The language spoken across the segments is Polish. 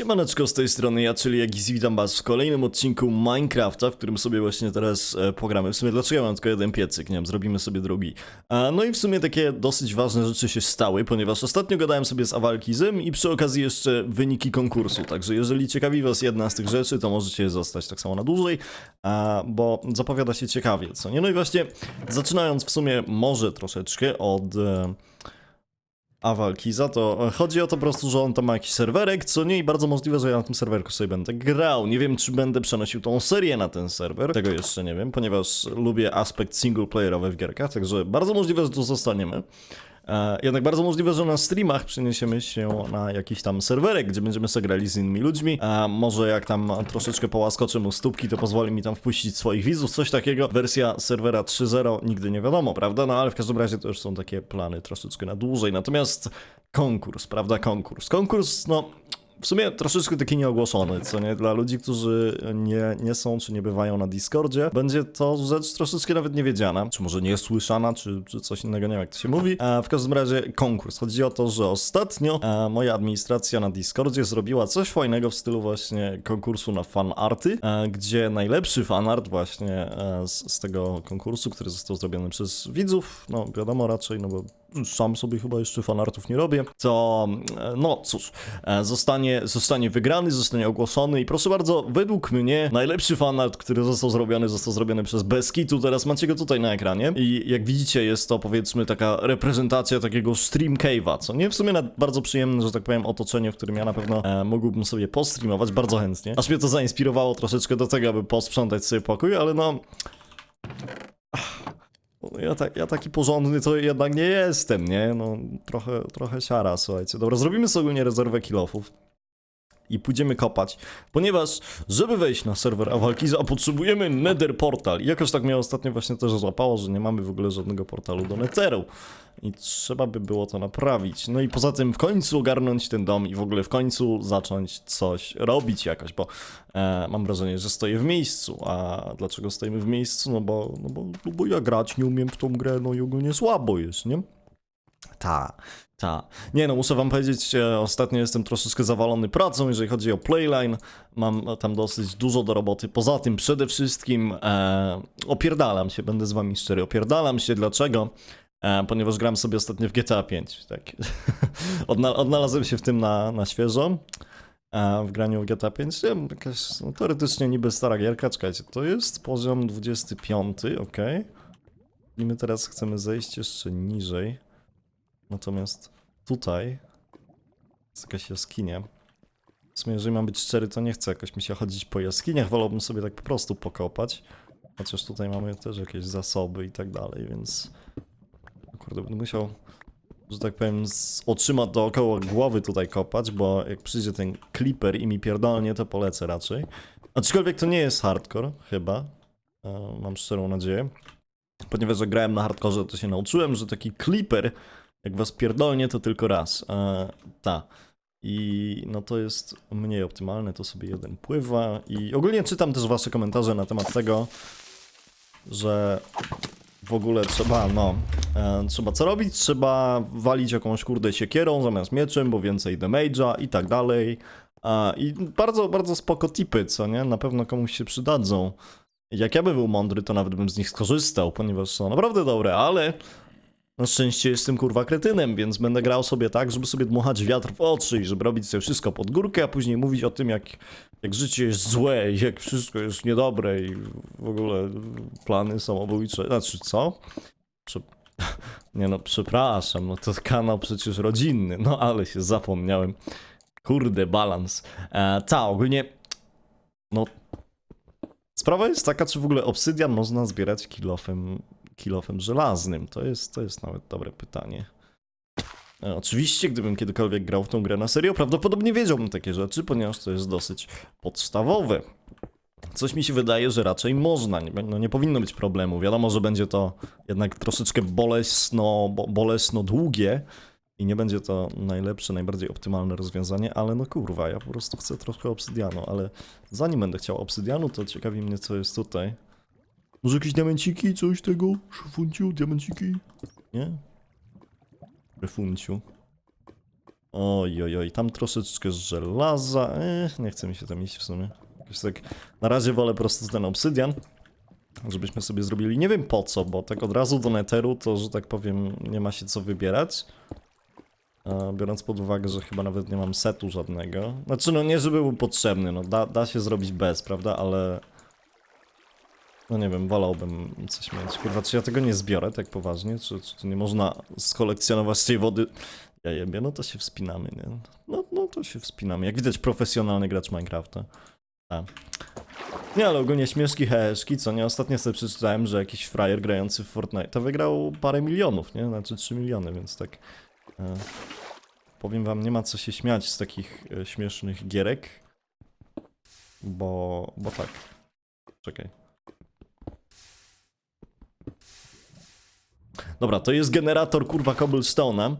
Siemaneczko z tej strony ja, czyli Jagiz, witam was w kolejnym odcinku Minecrafta, w którym sobie właśnie teraz e, pogramy. W sumie dlaczego ja mam tylko jeden piecyk, nie wiem, zrobimy sobie drugi. A, no i w sumie takie dosyć ważne rzeczy się stały, ponieważ ostatnio gadałem sobie z Awalkizem i przy okazji jeszcze wyniki konkursu, także jeżeli ciekawi was jedna z tych rzeczy, to możecie zostać tak samo na dłużej, a, bo zapowiada się ciekawie, co nie? No i właśnie zaczynając w sumie może troszeczkę od... E, Awalkiza, to e, chodzi o to po prostu, że on tam ma jakiś serwerek, co nie i bardzo możliwe, że ja na tym serwerku sobie będę grał. Nie wiem, czy będę przenosił tą serię na ten serwer, tego jeszcze nie wiem, ponieważ lubię aspekt singleplayerowy w gierkach, także bardzo możliwe, że tu zostaniemy. E, Jednak bardzo możliwe, że na streamach przeniesiemy się na jakiś tam serwerek, gdzie będziemy sobie grali z innymi ludźmi. A może jak tam troszeczkę połaskoczę mu stópki, to pozwoli mi tam wpuścić swoich widzów, coś takiego. Wersja serwera 3.0 nigdy nie wiadomo, prawda? No ale w każdym razie to już są takie plany troszeczkę na dłużej. Natomiast konkurs, prawda? Konkurs. Konkurs, no w sumie troszeczkę taki nieogłoszony, co nie? Dla ludzi, którzy nie, nie są czy nie bywają na Discordzie, będzie to rzecz troszeczkę nawet niewiedziana, czy może niesłyszana, czy, czy coś innego, nie wiem jak to się mówi. A w każdym razie konkurs. Chodzi o to, że ostatnio e, moja administracja na Discordzie zrobiła coś fajnego w stylu właśnie konkursu na fanarty, e, gdzie najlepszy fanart właśnie e, z, z tego konkursu, który został zrobiony przez widzów, no wiadomo raczej, no bo sam sobie chyba jeszcze fanartów nie robię, to e, no cóż, e, zostanie, zostanie wygrany, zostanie ogłoszony i proszę bardzo, według mnie najlepszy fanart, który został zrobiony, został zrobiony przez Beskitu, teraz macie go tutaj na ekranie i jak widzicie jest to powiedzmy taka reprezentacja takiego stream cave'a, co nie? W sumie bardzo przyjemne, że tak powiem, otoczenie, w którym ja na pewno e, mógłbym sobie postreamować bardzo chętnie, aż mnie to zainspirowało troszeczkę do tego, aby posprzątać sobie pokój, ale no... No, Ja, tak, ja taki porządny to jednak nie jestem, nie? No, trochę, trochę siara, słuchajcie. Dobra, zrobimy sobie ogólnie rezerwę kilofów i pójdziemy kopać, ponieważ żeby wejść na serwer Awalkiza potrzebujemy Nether Portal. I jakoś tak mnie ostatnio właśnie też złapało, że nie mamy w ogóle żadnego portalu do Netheru. I trzeba by było to naprawić. No i poza tym w końcu ogarnąć ten dom i w ogóle w końcu zacząć coś robić jakoś, bo e, mam wrażenie, że stoję w miejscu. A dlaczego stoimy w miejscu? No bo, no bo, no bo ja grać nie umiem w tą grę, no i ogólnie słabo jest, nie? Ta, ta. Nie no, muszę wam powiedzieć, e, ostatnio jestem troszeczkę zawalony pracą, jeżeli chodzi o Playline. Mam tam dosyć dużo do roboty. Poza tym przede wszystkim e, opierdalam się, będę z wami szczery, opierdalam się. Dlaczego? E, ponieważ gram sobie ostatnio w GTA 5. Tak. Odna odnalazłem się w tym na, na świeżo. E, w graniu w GTA 5. Nie wiem, jakaś no, teoretycznie niby stara gierka. Czekajcie, to jest poziom 25, ok. I my teraz chcemy zejść jeszcze niżej. Natomiast tutaj jest jakaś jaskinia. W sumie, jeżeli mam być szczery, to nie chcę jakoś mi się chodzić po jaskiniach, wolałbym sobie tak po prostu pokopać. Chociaż tutaj mamy też jakieś zasoby i tak dalej, więc... Kurde, będę musiał, że tak powiem, z oczyma dookoła głowy tutaj kopać, bo jak przyjdzie ten clipper i mi pierdolnie, to polecę raczej. Aczkolwiek to nie jest hardcore, chyba. E, mam szczerą nadzieję. Ponieważ grałem na hardkorze, to się nauczyłem, że taki clipper jak was pierdolnie, to tylko raz. E, ta. I no to jest mniej optymalne, to sobie jeden pływa. I ogólnie czytam też wasze komentarze na temat tego, że w ogóle trzeba, no, e, trzeba co robić? Trzeba walić jakąś kurde siekierą zamiast mieczem, bo więcej damage'a i tak dalej. E, I bardzo, bardzo spoko tipy, co nie? Na pewno komuś się przydadzą. Jak ja bym był mądry, to nawet bym z nich skorzystał, ponieważ są naprawdę dobre, ale na szczęście jestem kurwa kretynem, więc będę grał sobie tak, żeby sobie dmuchać wiatr w oczy i żeby robić sobie wszystko pod górkę, a później mówić o tym, jak, jak życie jest złe i jak wszystko jest niedobre i w ogóle plany samobójcze. Znaczy, co? Prze... Nie no, przepraszam, no to kanał przecież rodzinny, no ale się zapomniałem. Kurde, balans. E, ta, ogólnie, no... Sprawa jest taka, czy w ogóle obsydian można zbierać kilofem kilofem żelaznym? To jest, to jest nawet dobre pytanie. E, Oczywiście, gdybym kiedykolwiek grał w tą grę na serio, prawdopodobnie wiedziałbym takie rzeczy, ponieważ to jest dosyć podstawowe. Coś mi się wydaje, że raczej można, nie, no nie powinno być problemu. Wiadomo, że będzie to jednak troszeczkę bolesno, bo, bolesno długie i nie będzie to najlepsze, najbardziej optymalne rozwiązanie, ale no kurwa, ja po prostu chcę trochę obsydianu, ale zanim będę chciał obsydianu, to ciekawi mnie, co jest tutaj. Może jakieś diamenciki, coś tego? Szyfunciu, diamenciki? Nie? Szyfunciu. Oj, oj, oj, tam troszeczkę żelaza. Ech, nie chce mi się tam iść w sumie. Jakoś tak, na razie wolę po prostu ten obsydian, żebyśmy sobie zrobili. Nie wiem po co, bo tak od razu do neteru to, że tak powiem, nie ma się co wybierać. Biorąc pod uwagę, że chyba nawet nie mam setu żadnego. Znaczy, no nie, żeby był potrzebny, no da, da się zrobić bez, prawda, ale... No nie wiem, wolałbym coś mieć. Kurwa, czy ja tego nie zbiorę tak poważnie? Czy, czy nie można skolekcjonować tej wody? Ja jebie, no to się wspinamy, nie? No, no to się wspinamy. Jak widać, profesjonalny gracz Minecrafta. A. Nie, ale ogólnie śmieszki, heszki, co nie? Ostatnio sobie przeczytałem, że jakiś frajer grający w Fortnite to wygrał parę milionów, nie? Znaczy 3 miliony, więc tak... E, powiem wam, nie ma co się śmiać z takich e, śmiesznych gierek, bo... bo tak. Czekaj. Dobra, to jest generator kurwa cobblestone'a.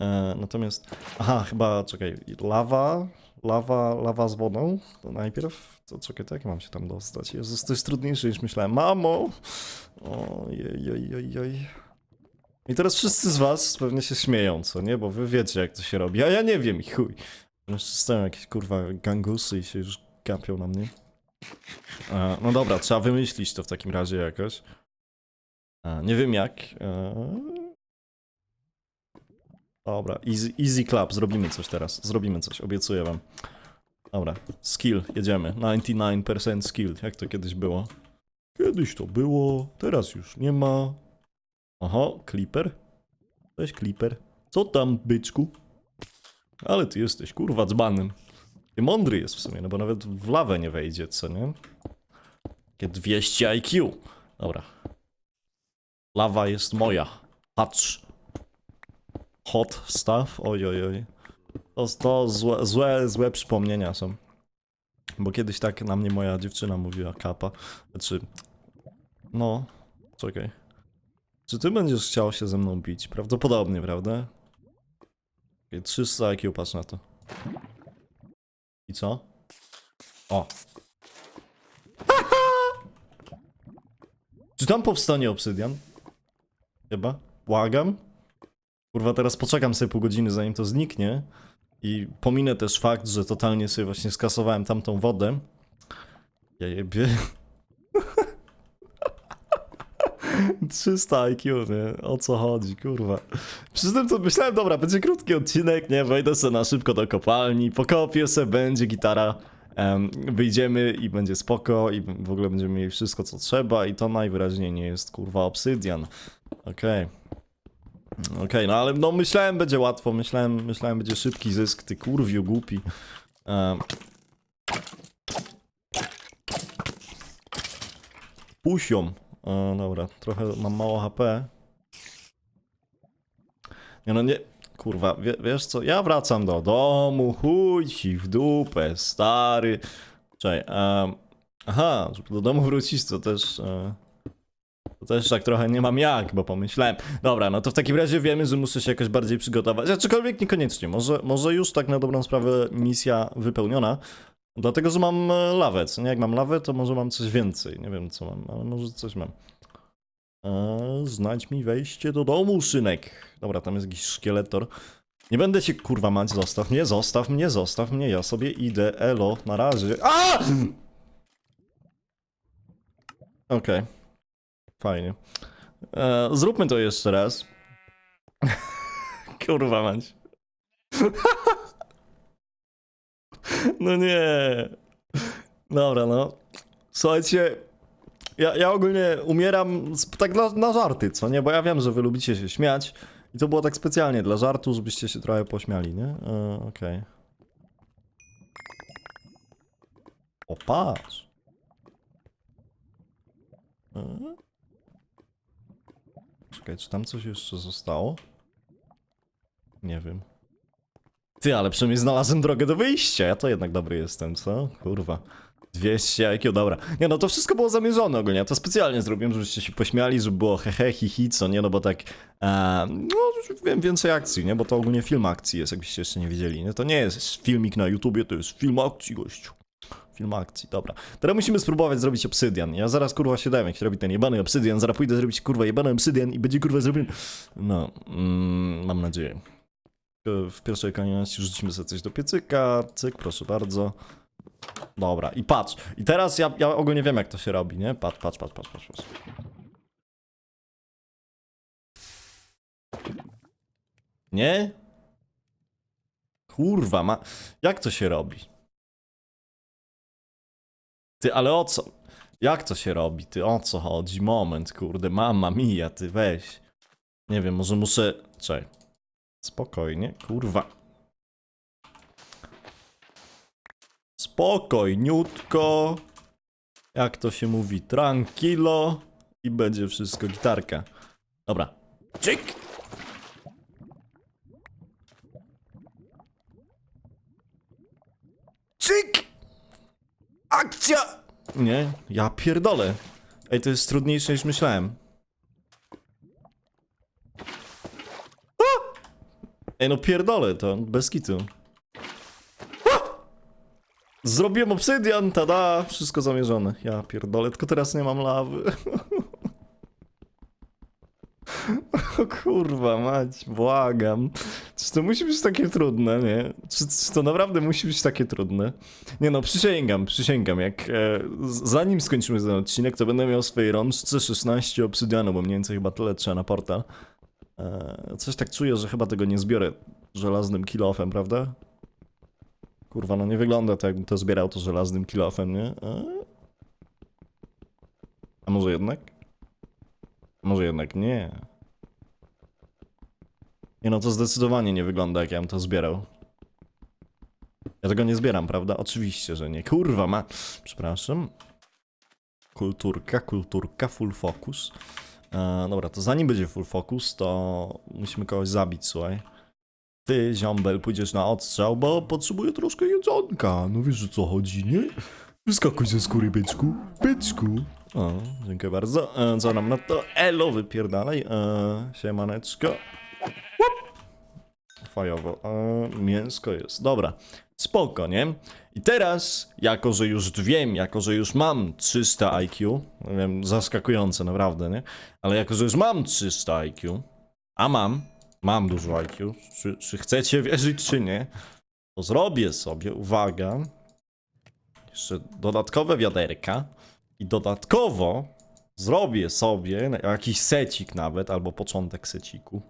E, natomiast. Aha, chyba czekaj. Lawa. Lawa, lawa z wodą. To najpierw. To czekaj, to jak mam się tam dostać? Jezus, to jest trudniejsze niż myślałem. Mamo! Ojej, oj, oj, oj. I teraz wszyscy z was pewnie się śmieją, co nie? Bo wy wiecie, jak to się robi, a ja nie wiem i chuj. Stoją jakieś kurwa gangusy i się już gapią na mnie. E, no dobra, trzeba wymyślić to w takim razie jakoś. E, nie wiem jak. E... Dobra, easy, easy clap, zrobimy coś teraz. Zrobimy coś, obiecuję wam. Dobra, skill, jedziemy. 99% skill, jak to kiedyś było. Kiedyś to było, teraz już nie ma. Oho, Clipper. Cześć, Clipper. Co tam, byczku? Ale ty jesteś, kurwa, dzbanem. Ty mądry jest w sumie, no bo nawet w lawę nie wejdzie, co nie? Takie 200 IQ. Dobra. Lawa jest moja. Patrz. Hot stuff. Oj, oj, oj. To, to złe, złe, złe przypomnienia są. Bo kiedyś tak na mnie moja dziewczyna mówiła, kapa. Znaczy, no, czekaj. Czy ty będziesz chciał się ze mną bić? Prawdopodobnie, prawda? Okay, 300 IQ, patrz na to. I co? O. Czy tam powstanie obsydian? Chyba. Błagam. Kurwa, teraz poczekam sobie pół godziny, zanim to zniknie. I pominę też fakt, że totalnie sobie właśnie skasowałem tamtą wodę. Ja jebie. 300 IQ, nie? O co chodzi, kurwa. Przy tym to myślałem, dobra, będzie krótki odcinek, nie? Wejdę sobie na szybko do kopalni, pokopię se, będzie gitara. Em, wyjdziemy i będzie spoko i w ogóle będziemy mieli wszystko co trzeba i to najwyraźniej nie jest kurwa obsydian. Okej. Okej, no ale no myślałem będzie łatwo, myślałem, myślałem będzie szybki zysk, ty kurwiu głupi. Pusią. E, dobra, trochę mam mało HP. Nie no nie, kurwa, wie, wiesz co, ja wracam do domu, chuj ci w dupę, stary. Czekaj, em, aha, żeby do domu wrócić, to też... E, to też tak trochę nie mam jak, bo pomyślałem. Dobra, no to w takim razie wiemy, że muszę się jakoś bardziej przygotować. Aczkolwiek niekoniecznie. Może, może już tak na dobrą sprawę misja wypełniona. Dlatego, że mam e, lawę. Co nie? Jak mam lawę, to może mam coś więcej. Nie wiem, co mam, ale może coś mam. Eee, znajdź mi wejście do domu, synek. Dobra, tam jest jakiś szkieletor. Nie będę się kurwa mać, zostaw mnie, zostaw mnie, zostaw mnie, ja sobie idę, elo, na razie. A! Okej. Fajnie. E, zróbmy to jeszcze raz. Kurwa mać. no nie. Dobra, no. Słuchajcie, ja, ja ogólnie umieram z, tak na żarty, co nie? Bo ja wiem, że wy lubicie się śmiać. I to było tak specjalnie dla żartu, żebyście się trochę pośmiali, nie? E, Okej. O, patrz. E? Czekaj, czy tam coś jeszcze zostało? Nie wiem. Ty, ale przynajmniej znalazłem drogę do wyjścia. Ja to jednak dobry jestem, co? Kurwa. 200 IQ, dobra. Nie no, to wszystko było zamierzone ogólnie. Ja to specjalnie zrobiłem, żebyście się pośmiali, żeby było hehe, hihi, co nie? No bo tak, e, no wiem więcej akcji, nie? Bo to ogólnie film akcji jest, jakbyście jeszcze nie wiedzieli, nie? To nie jest filmik na YouTubie, to jest film akcji, gościu. Film akcji, dobra. Teraz musimy spróbować zrobić obsydian. Ja zaraz kurwa się dałem, jak się robi ten jebany obsydian. Zaraz pójdę zrobić kurwa jebany obsydian i będzie kurwa zrobiony. No, mm, mam nadzieję. W pierwszej kolejności rzucimy sobie coś do piecyka. Cyk, proszę bardzo. Dobra, i patrz. I teraz ja, ja ogólnie wiem, jak to się robi, nie? Patrz, patrz, patrz, patrz, patrz. patrz. Nie? Kurwa, ma... Jak to się robi? Ty, ale o co? Jak to się robi? Ty, o co chodzi? Moment, kurde, mama mija, ty weź. Nie wiem, może muszę... Czekaj. Spokojnie, kurwa. Spokojniutko. Jak to się mówi? Tranquilo. I będzie wszystko gitarka. Dobra. Czyk! Czyk! Akcja! Nie, ja pierdolę. Ej, to jest trudniejsze niż myślałem. A! Ej, no pierdolę to, bez kitu. Zrobiłem obsydian, tada, wszystko zamierzone. Ja pierdolę, tylko teraz nie mam lawy. O kurwa mać, błagam. Czy to musi być takie trudne, nie? Czy, czy to naprawdę musi być takie trudne? Nie no, przysięgam, przysięgam, jak e, zanim skończymy ten odcinek, to będę miał swojej rączce 16 obsydianu, bo mniej więcej chyba tyle trzeba na portal. E, coś tak czuję, że chyba tego nie zbiorę żelaznym kilofem, prawda? Kurwa, no nie wygląda to, jakbym to zbierał to żelaznym kilofem, nie? A może jednak? A może jednak nie? Nie no, to zdecydowanie nie wygląda, jak ja bym to zbierał. Ja tego nie zbieram, prawda? Oczywiście, że nie. Kurwa, ma... Przepraszam. Kulturka, kulturka, full focus. E, dobra, to zanim będzie full focus, to musimy kogoś zabić, słuchaj. Ty, ziombel, pójdziesz na odstrzał, bo potrzebuję troszkę jedzonka. No wiesz, o co chodzi, nie? Wyskakuj ze skóry, byczku. Byczku. O, dziękuję bardzo. E, co nam na to? Elo, wypierdalaj. E, siemaneczko. Fajowo. E, mięsko jest. Dobra. Spoko, nie? I teraz, jako że już wiem, jako że już mam 300 IQ, wiem, zaskakujące naprawdę, nie? Ale jako że już mam 300 IQ, a mam, mam dużo IQ, czy, czy chcecie wierzyć, czy nie, to zrobię sobie, uwaga, jeszcze dodatkowe wiaderka i dodatkowo zrobię sobie jakiś secik nawet, albo początek seciku.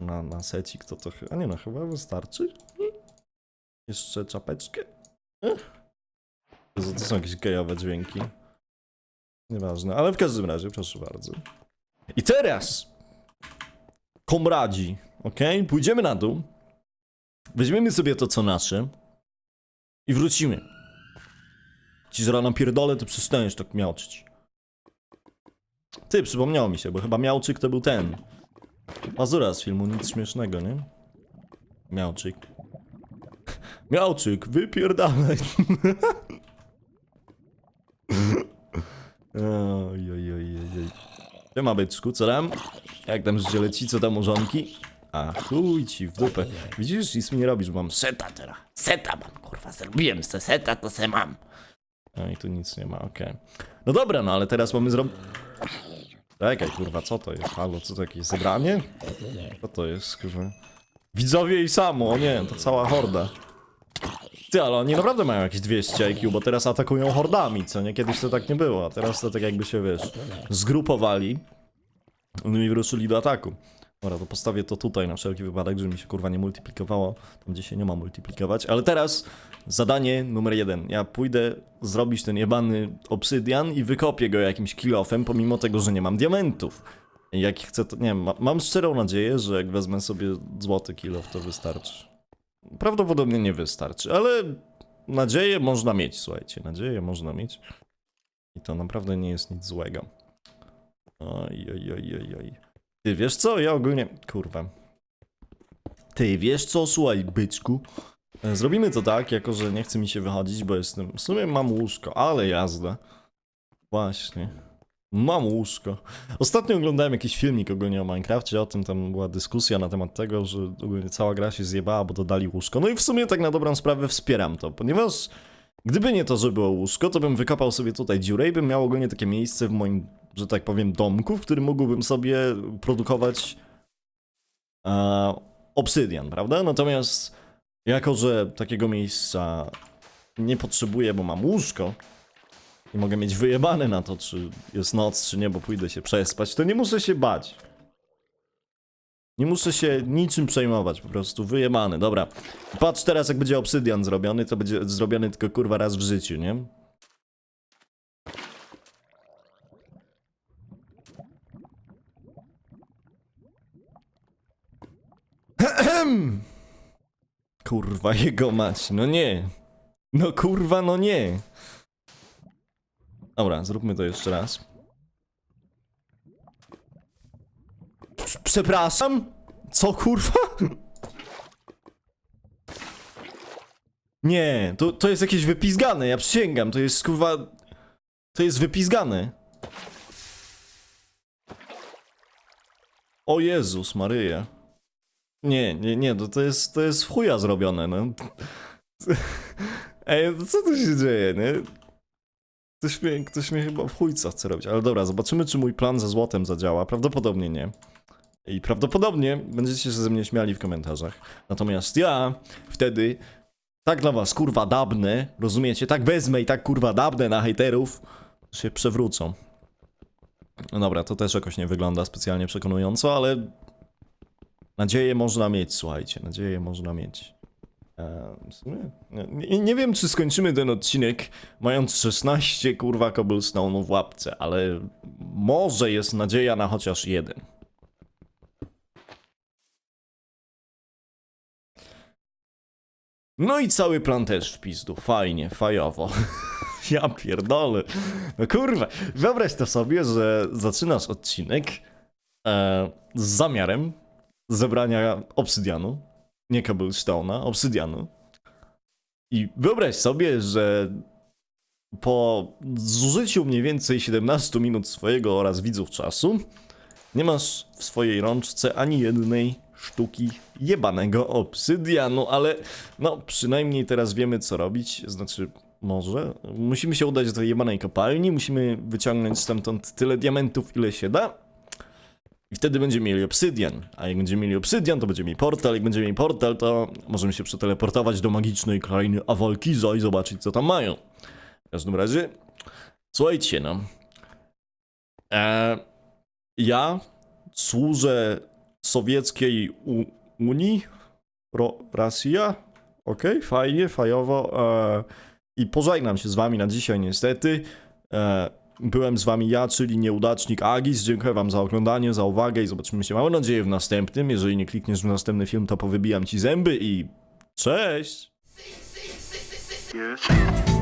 Na, na secik to to chyba, nie no, chyba wystarczy. Jeszcze czapeczkę. Jezu, to są jakieś gejowe dźwięki. Nieważne, ale w każdym razie, proszę bardzo. I teraz, komradzi, ok? Pójdziemy na dół, weźmiemy sobie to, co nasze i wrócimy. Ci zaraz na pierdolę, to przestaniesz tak miałczyć. Ty, przypomniało mi się, bo chyba Miałczyk to był ten. Mazura z filmu Nic Śmiesznego, nie? Miałczyk. Miałczyk, wypierdalaj. Oj, oj, oj, oj, oj. Nie ma byczku, co tam? Jak tam życie leci, co tam użonki? A chuj ci w dupę. Widzisz, nic mi nie robisz, mam seta teraz. Seta mam, kurwa, zrobiłem se seta, to se mam. No i tu nic nie ma, okej. No dobra, no ale teraz mamy zrobić... Czekaj, kurwa, co to jest? Halo, co to jakieś zebranie? Co to jest, kurwa? Widzowie i samo, o nie, to cała horda. Ty, ale oni naprawdę mają jakieś 200 IQ, bo teraz atakują hordami, co nie? Kiedyś to tak nie było, a teraz to tak jakby się, wiesz, zgrupowali no i wyruszyli do ataku. Dobra, to postawię to tutaj na wszelki wypadek, żeby mi się kurwa nie multiplikowało, tam gdzie się nie ma multiplikować. Ale teraz zadanie numer jeden. Ja pójdę zrobić ten jebany obsydian i wykopię go jakimś kilofem, pomimo tego, że nie mam diamentów. Jak chcę to, nie wiem, ma, mam szczerą nadzieję, że jak wezmę sobie złoty kilof, to wystarczy. Prawdopodobnie nie wystarczy, ale nadzieję można mieć, słuchajcie, nadzieję można mieć. I to naprawdę nie jest nic złego. Oj, oj, oj, oj. Ty wiesz co? Ja ogólnie. Kurwa. Ty wiesz co? Słuchaj, byczku. E, Zrobimy to tak, jako że nie chce mi się wychodzić, bo jestem. W sumie mam łóżko, ale jazda. Właśnie. Mam łóżko. Ostatnio oglądałem jakiś filmik ogólnie o Minecrafcie, o tym tam była dyskusja na temat tego, że ogólnie cała gra się zjebała, bo dodali łóżko. No i w sumie tak na dobrą sprawę wspieram to, ponieważ gdyby nie to, że było łóżko, to bym wykopał sobie tutaj dziurę i bym miał ogólnie takie miejsce w moim, że tak powiem, domku, w którym mógłbym sobie produkować e, obsydian, prawda? Natomiast jako, że takiego miejsca nie potrzebuję, bo mam łóżko i mogę mieć wyjebane na to, czy jest noc, czy nie, bo pójdę się przespać, to nie muszę się bać. Nie muszę się niczym przejmować, po prostu wyjebany, dobra. Patrz teraz, jak będzie obsydian zrobiony, to będzie zrobiony tylko kurwa raz w życiu, nie? Kurwa, jego mać, no nie. No kurwa, no nie. Dobra, zróbmy to jeszcze raz. Prz- Przepraszam? Co kurwa? Nie, to, to jest jakieś wypizgane, ja przysięgam, to jest kurwa... To jest wypizgane. O Jezus Maryja. Nie, nie, nie, to, to jest, to jest w chuja zrobione, no. Ej, no co tu się dzieje, nie? Ktoś mnie, ktoś mnie chyba w chujca chce robić, ale dobra, zobaczymy, czy mój plan ze złotem zadziała. Prawdopodobnie nie. I prawdopodobnie będziecie się ze mnie śmiali w komentarzach. Natomiast ja wtedy tak dla was kurwa dabnę, rozumiecie? Tak wezmę i tak kurwa dabnę na hejterów, się przewrócą. No dobra, to też jakoś nie wygląda specjalnie przekonująco, ale nadzieję można mieć, słuchajcie, nadzieję można mieć. Nie, nie wiem, czy skończymy ten odcinek mając 16 kurwa cobblestone'ów w łapce, ale może jest nadzieja na chociaż jeden. No i cały plan też w pizdu. Fajnie, fajowo. ja pierdolę. No kurwa, wyobraź to sobie, że zaczynasz odcinek e, z zamiarem zebrania obsydianu, nie cobblestone'a, obsydianu. I wyobraź sobie, że po zużyciu mniej więcej 17 minut swojego oraz widzów czasu nie masz w swojej rączce ani jednej sztuki jebanego obsydianu, ale no przynajmniej teraz wiemy co robić, znaczy może. Musimy się udać do tej jebanej kopalni, musimy wyciągnąć stamtąd tyle diamentów ile się da i wtedy będziemy mieli obsydian, a jak będziemy mieli obsydian to będziemy mieli portal, jak będziemy mieli portal to możemy się przeteleportować do magicznej krainy Awalkiza i zobaczyć co tam mają. W każdym razie, słuchajcie no. E, ja służę sowieckiej U Unii, Ro Rosja, okej, fajnie, fajowo e, i pożegnam się z wami na dzisiaj niestety. E, byłem z wami ja, czyli nieudacznik Agis, dziękuję wam za oglądanie, za uwagę i zobaczymy się, mam nadzieję, w następnym. Jeżeli nie klikniesz w następny film, to powybijam ci zęby i cześć! Yes.